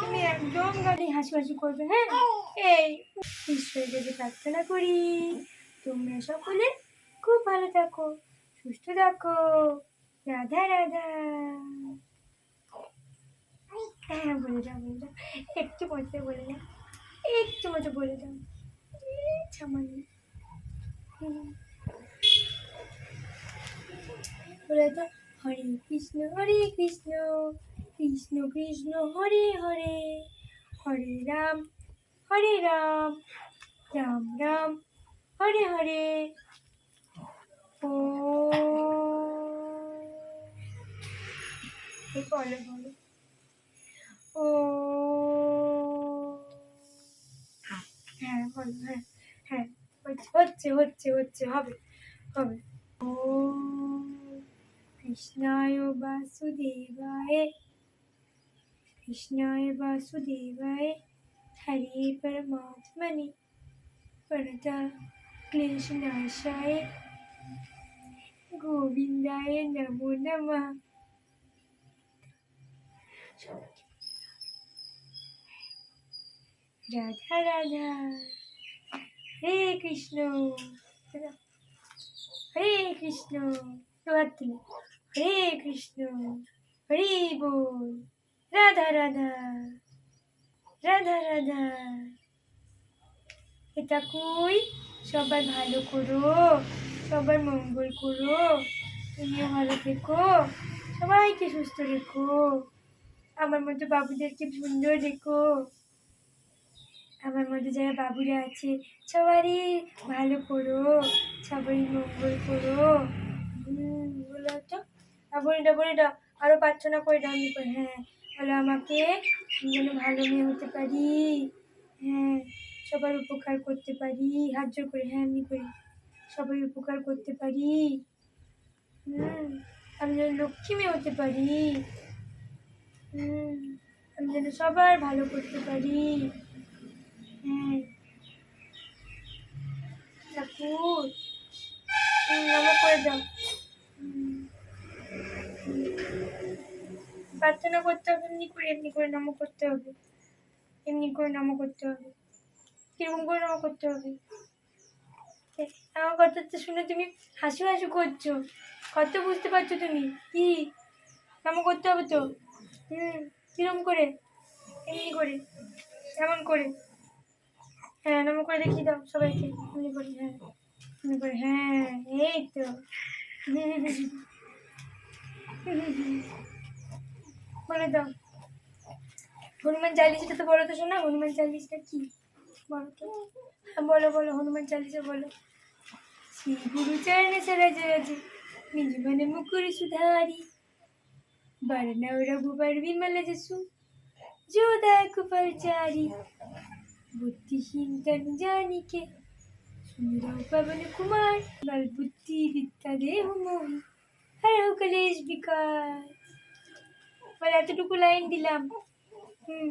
তুমি একদম গাড়ি হাসি করবে হ্যাঁ? এই ঈশ্বরের যদি প্রার্থনা করি, তোমরা সকলে খুব ভালো থাকো, সুস্থ থাকো। রাধা রাধা। হ্যাঁ বলে দাও বলে দাও। একটু মজা বলে দাও। একটু মজা বলে এই সামান্য। বলে দাও, হরে কৃষ্ণ হরে কৃষ্ণ। কৃষ্ণ কৃষ্ণ, হরে হরে। হরে রাম হরে রাম রাম রাম, হরে হরে। ও। বলো বলো ও। হ্যাঁ বলো হ্যাঁ হ্যাঁ। হচ্ছে হচ্ছে হচ্ছে হচ্ছে, হবে হবে। ও। কৃষ্ণায় বাসুদেবায় কৃষ্ণায় বাসুদেবায় হরে পরমাত্মনে প্রণতা ক্লেশনাশায় গোবিন্দায় নমো নমঃ রাধা রাধা হরে কৃষ্ণ হরে তুমি হরে কৃষ্ণ হরি বল রাধা রাধা রাধা রাধা। এটা কই সবাই ভালো করো সবার মঙ্গল করো, তুমিও ভালো থেকো, সবাইকে সুস্থ রেখো, আমার মতো বাবুদেরকে সুন্দর রেখো। আমার মধ্যে যারা বাবুরা আছে, সবারই ভালো করো, সবারই মঙ্গল করো। বলো তো? আর বলে দাও বলে দাও আরও প্রার্থনা করে দাও হ্যাঁ। বলো আমাকে আমি যেন ভালো মেয়ে হতে পারি। হ্যাঁ সবার উপকার করতে পারি। হাত জোর করে হ্যাঁ আমি করি। সবাই উপকার করতে পারি। হুম আমি যেন লক্ষ্মী মেয়ে হতে পারি। হুম আমি যেন সবার ভালো করতে পারি। হ্যাঁ। ঠাকুর আমার করে দাও। প্রার্থনা করতে হবে, এমনি করে এমনি করে নামও করতে হবে। এমনি করে নামও করতে হবে। কীরকম করে নামও করতে হবে? আমার তো শুনে তুমি হাসি হাসি করছ। কত বুঝতে পারছ তুমি? কি? নামও করতে হবে তো? হুম, কিরম করে? এমনি করে, এমন করে। হ্যাঁ নামও করে দেখিয়ে দাও সবাইকে। এমনি করে হ্যাঁ এমনি করে হ্যাঁ এই তো। বলে দাও হনুমান চালিশাটা তো বলো তো শোনা হনুমান চালিশটা কি বলো তো হ্যাঁ বলো বলো হনুমান চালিশা বলো শ্রী গুরু চরণ সরজ রজ নিজ मन मुकुर सुधारी बरनव रघुबर विमल जसु जो दायक परचारी बुद्धिहीन तन जानिके सुमिरौ पवन कुमार बल बुद्धि विद्या देहु मोहि हरहु कलेश विकार বলে এতটুকু লাইন দিলাম। হুম,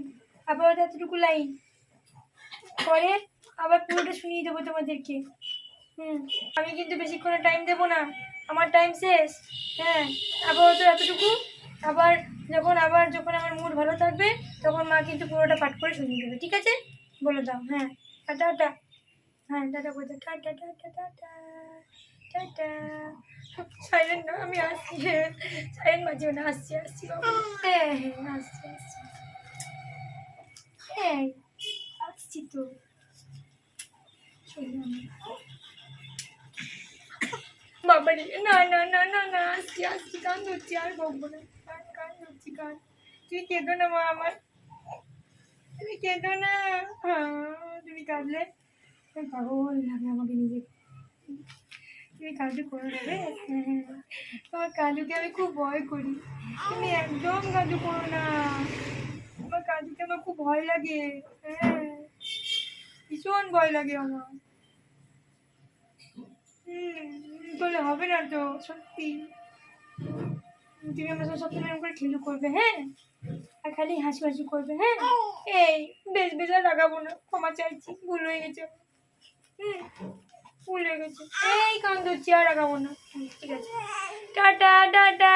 আবার এতটুকু লাইন। পরে আবার পুরোটা শুনিয়ে দেবো তোমাদেরকে। হুম, আমি কিন্তু বেশিক্ষণ টাইম দেবো না। আমার টাইম শেষ। হ্যাঁ আবার তো এতটুকু। আবার যখন আবার যখন আমার মুড ভালো থাকবে, তখন মা কিন্তু পুরোটা পাঠ করে শুনিয়ে দেবে, ঠিক আছে? বলে দাও হ্যাঁ। টাটা হ্যাঁ টাটা দাও tata tata tata tata. Silent না, আমি আসছি সাইলেন্ট বাজিও না আসছি আসছি হ্যাঁ হ্যাঁ আসছি আসছি। হ্যাঁ আসছি তো। চলি আমি। বাবা রে, না না না না না, আসছি আসছি কান ধরছি, আর বকবো না। কান কান ধরছি কান তুই কেঁদো না মা আমার। তুমি কেঁদো না। হ্যাঁ তুমি কাঁদলে। পাগল লাগে আমাকে নিজে। তুমি কাজু করে দেবে তোমার কাজুকে আমি খুব ভয় করি। তুমি একদম কাজু করো না। আমার কাজুকে আমার খুব ভয় লাগে। হ্যাঁ। ভীষণ ভয় লাগে আমার। হুম বলে হবে না তো, সত্যি। তুমি আমার সাথে সবসময় করে খেলু করবে হ্যাঁ? আর খালি হাসি হাসি করবে হ্যাঁ? এই, বেশ বেশ, আর লাগাবো না। ক্ষমা চাইছি, ভুল হয়ে গেছে। হুম। হয়ে গেছে এই কান ধরছি আর না। ঠিক আছে। Ta-ta ta-ta.